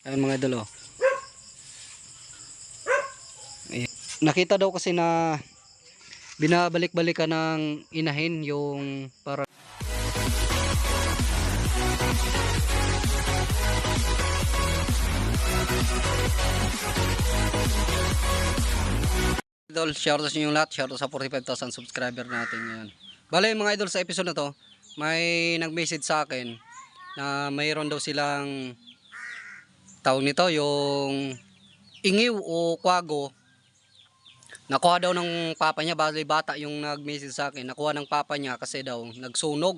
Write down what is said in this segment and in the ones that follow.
Ayun mga idol oh. Ayan. Nakita daw kasi na binabalik-balikan ng inahin yung para Idol, shoutout sa inyo lahat. Shoutout sa 45,000 subscriber natin ngayon. Bale, mga idol, sa episode na to, may nag-message sa akin na mayroon daw silang tawag nito, yung ingiw o kwago. Nakuha daw ng papa niya, bali bata yung nag-message sa akin. Nakuha ng papa niya kasi daw nagsunog.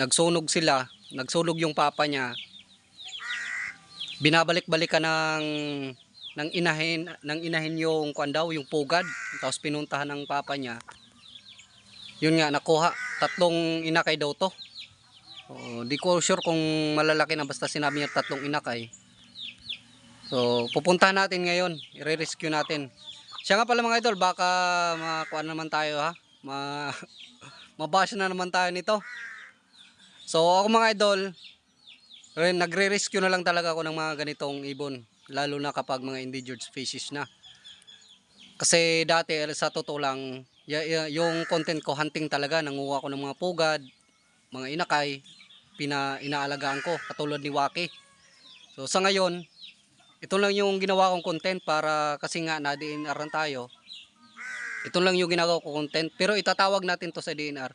Nagsunog sila, nagsunog yung papa niya. Binabalik-balikan ng ng inahin ng inahin yung kwan daw yung pugad tapos pinuntahan ng papa niya yun nga nakuha tatlong inakay daw to oh, di ko sure kung malalaki na basta sinabi niya tatlong inakay so pupuntahan natin ngayon. I-rescue natin. Siya nga pala mga idol baka makuha naman tayo ha? Ma mabash na naman tayo nito. So ako mga idol nagre-rescue na lang talaga ako ng mga ganitong ibon. Lalo na kapag mga endangered species na. Kasi dati sa totoo lang yung content ko hunting talaga. Nanguha ko ng mga pugad mga inakay pina ko katulad ni Waki so sa ngayon ito lang yung ginawa kong content para kasi nga na DNR ran tayo ito lang yung ginagawa ko content pero itatawag natin to sa DNR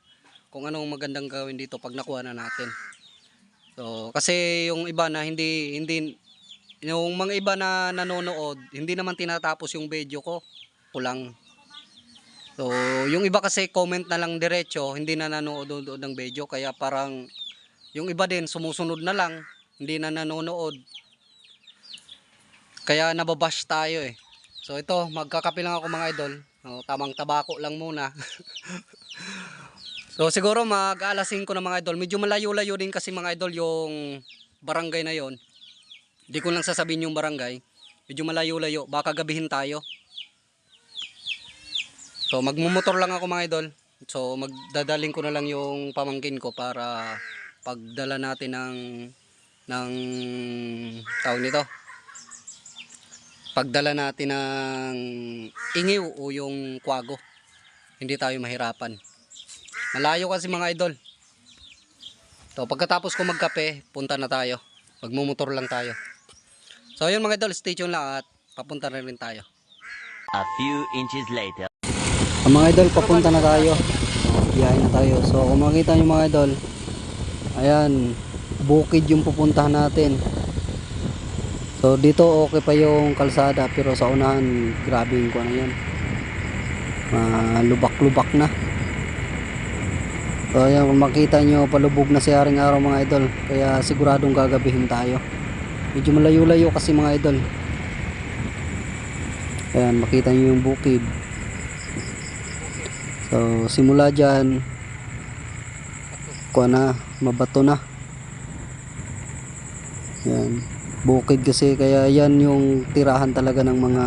kung anong magandang gawin dito pag nakuha na natin so kasi yung iba na hindi hindi yung mga iba na nanonood, hindi naman tinatapos yung video ko. Kulang. So, yung iba kasi comment na lang diretso, hindi na nanonood ng video. Kaya parang, yung iba din sumusunod na lang, hindi na nanonood. Kaya nababash tayo eh. So ito, magkakape lang ako mga idol. O, tamang tabako lang muna. so siguro mag alas 5 na mga idol. Medyo malayo-layo din kasi mga idol yung barangay na yon. Di ko lang sasabihin yung barangay. Medyo malayo-layo. Baka gabihin tayo. So magmumotor lang ako mga idol. So magdadaling ko na lang yung pamangkin ko para pagdala natin ng ng tawag nito. Pagdala natin ng ingiw o yung kwago. Hindi tayo mahirapan. Malayo kasi mga idol. So pagkatapos ko magkape, punta na tayo. Magmumotor lang tayo. So yun mga idol, stay tuned lang at papunta na rin tayo. A few inches later. Ang mga idol, papunta na tayo. So, biyahe na tayo. So kung makita nyo mga idol, ayan, bukid yung pupuntahan natin. So dito okay pa yung kalsada pero sa unahan grabe yung kuha na yan. lubak-lubak na. So ayan, makita nyo palubog na si Haring Araw mga idol. Kaya siguradong gagabihin tayo. Medyo malayo-layo kasi mga idol. Ayan, makita nyo yung bukid. So, simula dyan, kuha na, mabato na. Yan. Bukid kasi, kaya yan yung tirahan talaga ng mga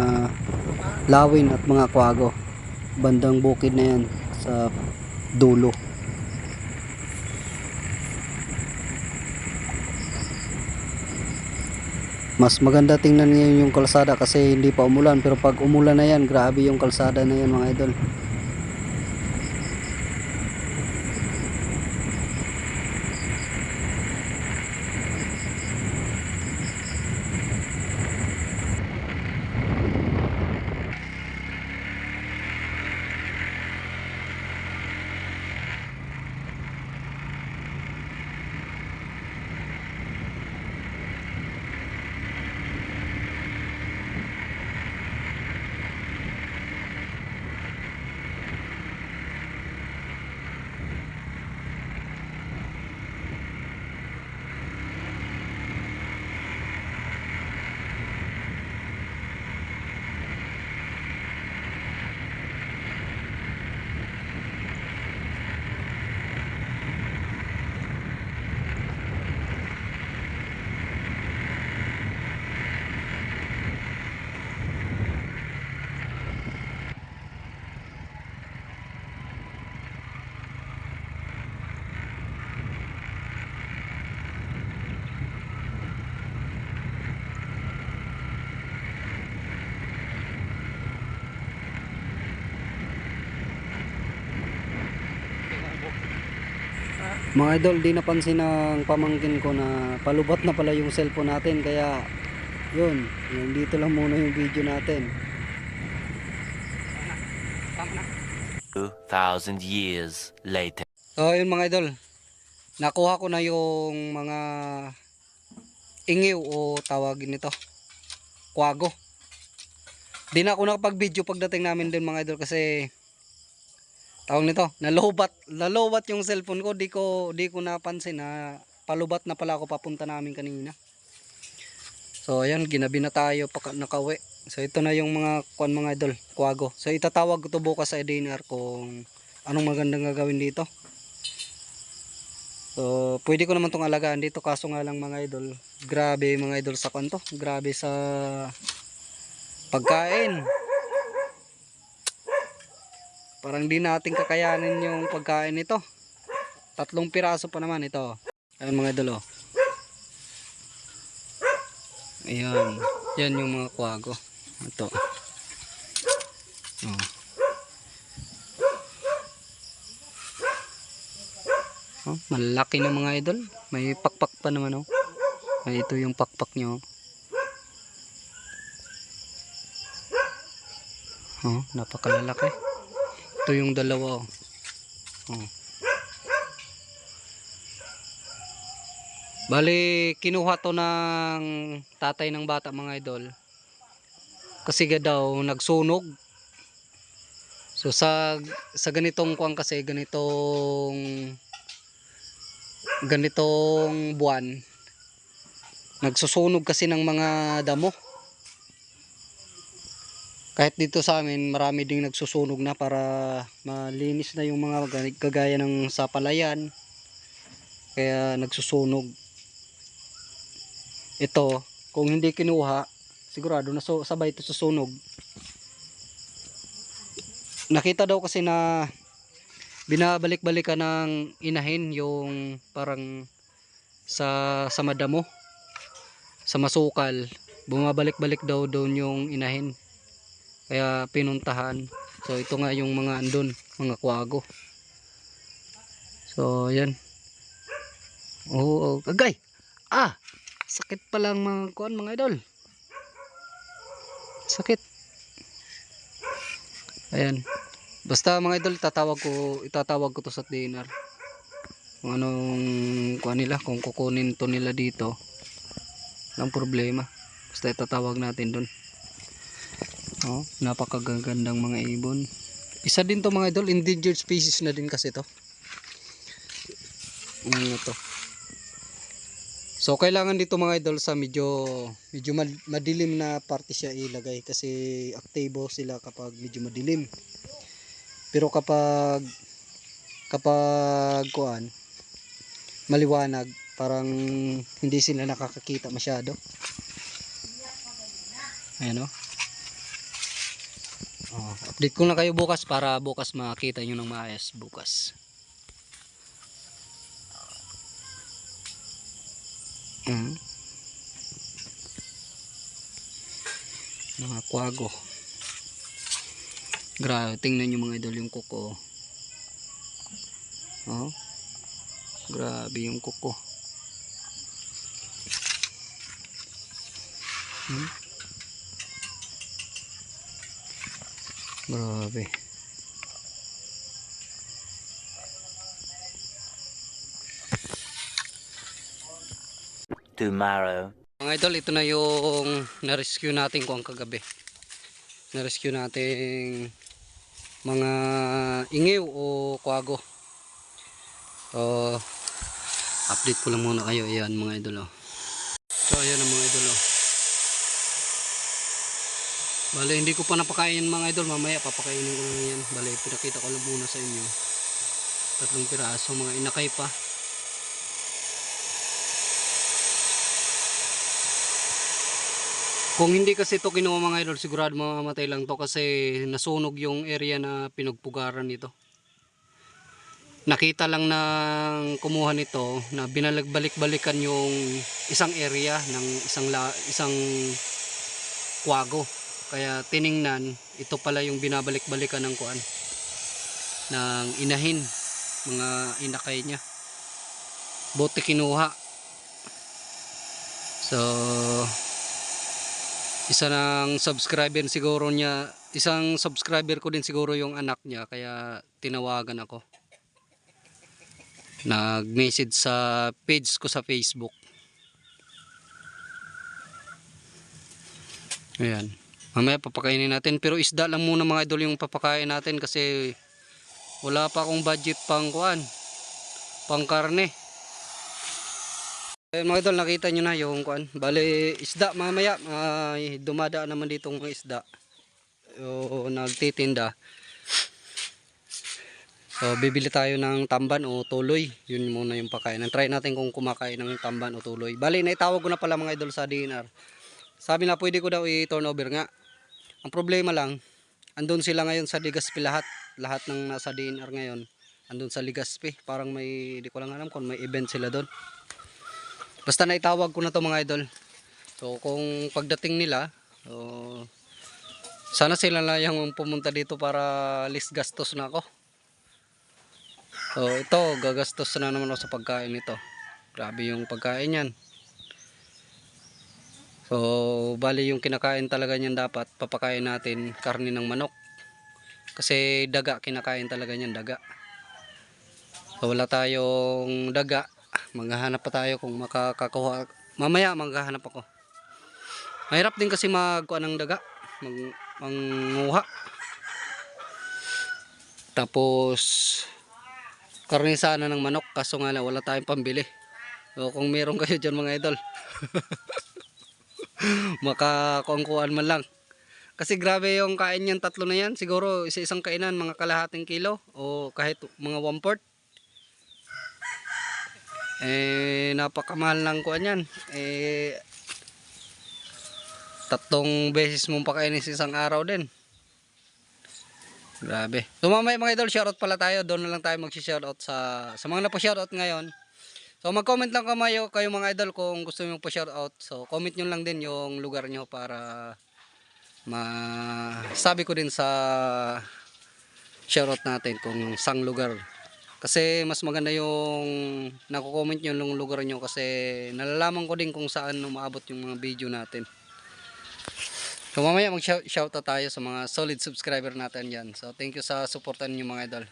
lawin at mga kwago. Bandang bukid na yan sa dulo. Mas maganda tingnan ngayon yung kalsada kasi hindi pa umulan pero pag umulan na yan, grabe yung kalsada na yan mga idol. Mga idol, di napansin ng pamangkin ko na palubat na pala yung cellphone natin kaya yun, yun dito lang muna yung video natin. 2,000 years later. So yun mga idol, nakuha ko na yung mga ingiw o tawagin nito, kwago. Di na ako nakapag-video pagdating namin din mga idol kasi tawag nito, nalobat, nalobat yung cellphone ko, di ko di ko napansin na palubat na pala ako papunta namin kanina. So ayan, ginabi na tayo paka nakauwi. So ito na yung mga kuan mga idol, kwago. So itatawag ko to bukas sa dinner kung anong magandang gagawin dito. So, pwede ko naman tong alagaan dito kaso nga lang mga idol, grabe mga idol sa kanto, grabe sa pagkain. Parang di natin kakayanin yung pagkain nito. Tatlong piraso pa naman ito. Ayun mga idol oh. Ayan. Yan yung mga kwago. Ito. Oh. Oh, malaki na mga idol. May pakpak pa naman oh. Ay, ito yung pakpak nyo. Oh, napakalalaki. Ito yung dalawa oh. Oh. Bali, kinuha to ng tatay ng bata mga idol. Kasi daw nagsunog. So sa sa ganitong kuang kasi ganitong ganitong buwan nagsusunog kasi ng mga damo kahit dito sa amin marami ding nagsusunog na para malinis na yung mga kagaya ng sapalayan kaya nagsusunog. Ito kung hindi kinuha sigurado na so, sabay ito susunog. Nakita daw kasi na binabalik-balikan ng inahin yung parang sa sa madamo sa masukal. Bumabalik-balik daw doon yung inahin kaya pinuntahan so ito nga yung mga andun mga kwago so yan oo oh, agay ah sakit pa lang mga kuan mga idol sakit ayan Basta mga idol, tatawag ko, itatawag ko to sa dinner. Kung anong kuha nila, kung kukunin to nila dito. Walang problema. Basta itatawag natin doon. Oh, napakagandang mga ibon. Isa din to mga idol, endangered species na din kasi to. Ano to? So kailangan dito mga idol sa medyo medyo mad- madilim na parte siya ilagay kasi aktibo sila kapag medyo madilim. Pero kapag kapag kuan maliwanag, parang hindi sila nakakakita masyado. Ayan o. Oh, update ko na kayo bukas para bukas makita nyo ng maayos bukas. Mm. Mga kwago. Grabe, tingnan nyo mga idol yung kuko. Oh. Grabe yung kuko. Hmm? Grabe. Tomorrow. Mga idol, ito na yung na-rescue natin kung kagabi. Na-rescue natin mga ingiw o kwago. So, update ko lang muna kayo. Ayan mga idol. Oh. So, ayan ang mga idol. Oh. Bale, hindi ko pa napakain mga idol. Mamaya papakainin ko na yan. Bale, pinakita ko lang muna sa inyo. Tatlong piraso, mga inakay pa. Kung hindi kasi ito kinuha mga idol, sigurado mamamatay lang to kasi nasunog yung area na pinagpugaran nito. Nakita lang ng kumuha nito na binalag-balik-balikan yung isang area ng isang la, isang kwago. Kaya tiningnan, ito pala yung binabalik-balikan ng kuan ng inahin, mga inakay niya. bote kinuha. So, isa ng subscriber siguro niya, isang subscriber ko din siguro yung anak niya, kaya tinawagan ako. Nag-message sa page ko sa Facebook. Ayan. Mamaya papakainin natin. Pero isda lang muna mga idol yung papakain natin kasi wala pa akong budget pang kuan. Pang karne. Ayan mga idol, nakita nyo na yung kuan. Bale, isda mamaya. May dumadaan naman dito mga isda. O nagtitinda. So, bibili tayo ng tamban o tuloy. Yun muna yung pakain. Try natin kung kumakain ng tamban o tuloy. Bali, naitawag ko na pala mga idol sa DNR. Sabi na pwede ko daw i-turn over nga. Ang problema lang, andun sila ngayon sa Ligaspi lahat. Lahat ng nasa DNR ngayon, andun sa Ligaspi. Parang may, di ko lang alam kung may event sila doon. Basta naitawag ko na to mga idol. So kung pagdating nila, so, sana sila lang yung pumunta dito para list gastos na ako. So ito, gagastos na naman ako sa pagkain nito. Grabe yung pagkain yan. So, bali yung kinakain talaga niyan dapat papakain natin karne ng manok. Kasi daga kinakain talaga niyan daga. So, wala tayong daga. Maghahanap pa tayo kung makakakuha. Mamaya maghahanap ako. Mahirap din kasi magkuha ng daga. Mag, manguha. Tapos karne sana ng manok kaso nga lang wala tayong pambili. So, kung meron kayo dyan mga idol. makakuangkuan man lang. Kasi grabe yung kain niyan tatlo na yan. Siguro isa isang kainan mga kalahating kilo o kahit mga one fourth. Eh napakamahal ng kuan yan. Eh tatlong beses mong pakainin sa isang araw din. Grabe. So mga idol, shoutout pala tayo. Doon na lang tayo mag-shoutout sa sa mga napo-shoutout ngayon. So mag-comment lang kamayo kayo mga idol kung gusto niyo po shoutout. So comment niyo lang din yung lugar niyo para masabi ko din sa shoutout natin kung sang lugar. Kasi mas maganda yung nako-comment niyo yung lugar niyo kasi nalalaman ko din kung saan umaabot yung mga video natin. So mamaya mag-shoutout tayo sa mga solid subscriber natin yan. So thank you sa supportan niyo mga idol.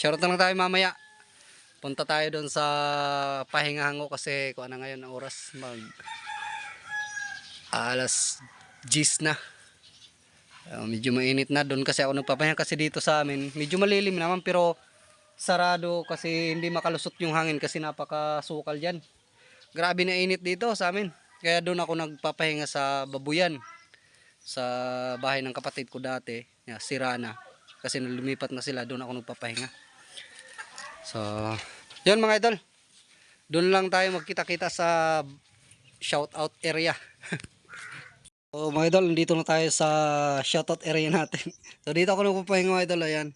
Shoutout na lang tayo mamaya punta tayo doon sa pahingahan ko kasi kung ano ngayon ang oras mag alas 10 na. Uh, medyo mainit na doon kasi ako nagpapahinga kasi dito sa amin. Medyo malilim naman pero sarado kasi hindi makalusot yung hangin kasi napakasukal dyan. Grabe na init dito sa amin. Kaya doon ako nagpapahinga sa babuyan sa bahay ng kapatid ko dati yeah, sirana kasi lumipat na sila doon ako nagpapahinga So, yun mga idol. Doon lang tayo magkita-kita sa shoutout area. so mga idol, nandito na tayo sa shoutout area natin. So dito ako nagpapahinga mga idol, ayan.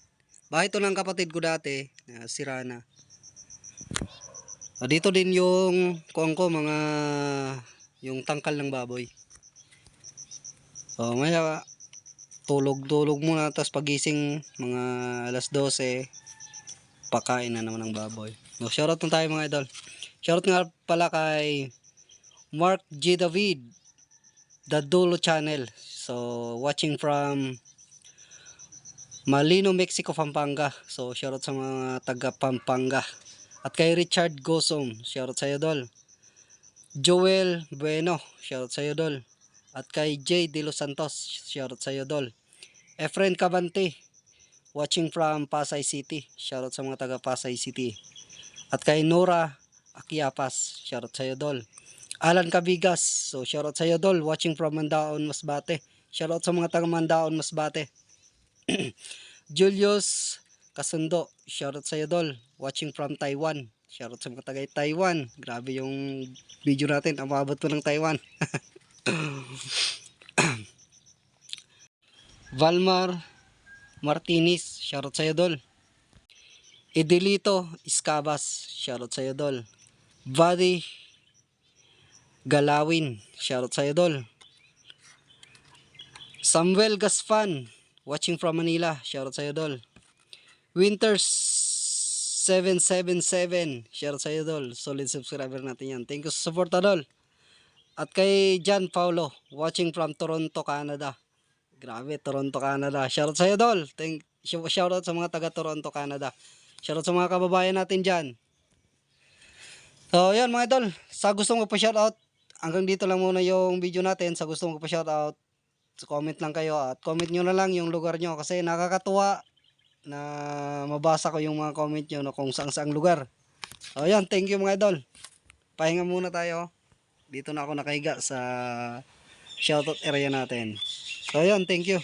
Bahay to ng kapatid ko dati, uh, si Rana. So, dito din yung kuang ko mga yung tangkal ng baboy. So maya tulog-tulog muna tapos pagising mga alas 12 pakain na naman ng baboy. No, shoutout na tayo mga idol. Shoutout nga pala kay Mark G. David, The Dulo Channel. So, watching from Malino, Mexico, Pampanga. So, shoutout sa mga taga Pampanga. At kay Richard Gosom, shoutout sa iyo, Dol. Joel Bueno, shoutout sa iyo, Dol. At kay J. De Los Santos, shoutout sa iyo, Dol. Efren Cabante, watching from Pasay City. Shoutout sa mga taga Pasay City. At kay Nora Akiapas, shoutout sa iyo dol. Alan Cabigas, so shoutout sa iyo dol, watching from Mandaon, Masbate. Shoutout sa mga taga Mandaon, Masbate. Julius Kasundo, shoutout sa iyo dol, watching from Taiwan. Shoutout sa mga taga Taiwan. Grabe yung video natin, umabot po ng Taiwan. Valmar Martinez, shoutout sa iyo dol. Edelito Iscabas, shoutout sa iyo dol. Buddy Galawin, shoutout sa iyo dol. Samuel Gaspan, watching from Manila, shoutout sa iyo dol. Winters 777. Share sa iyo, Dol. Solid subscriber natin yan. Thank you sa support, Dol. At kay Jan Paulo, watching from Toronto, Canada. Grabe, Toronto, Canada. Shoutout sa iyo, Dol. Thank, shoutout sa mga taga Toronto, Canada. Shoutout sa mga kababayan natin dyan. So, yan mga idol. Sa gusto mo pa shoutout, hanggang dito lang muna yung video natin. Sa gusto mo pa shoutout, comment lang kayo at comment nyo na lang yung lugar nyo kasi nakakatuwa na mabasa ko yung mga comment nyo na kung saan saang lugar. So, yan. Thank you mga idol. Pahinga muna tayo. Dito na ako nakahiga sa shoutout area natin. So, yan. Thank you.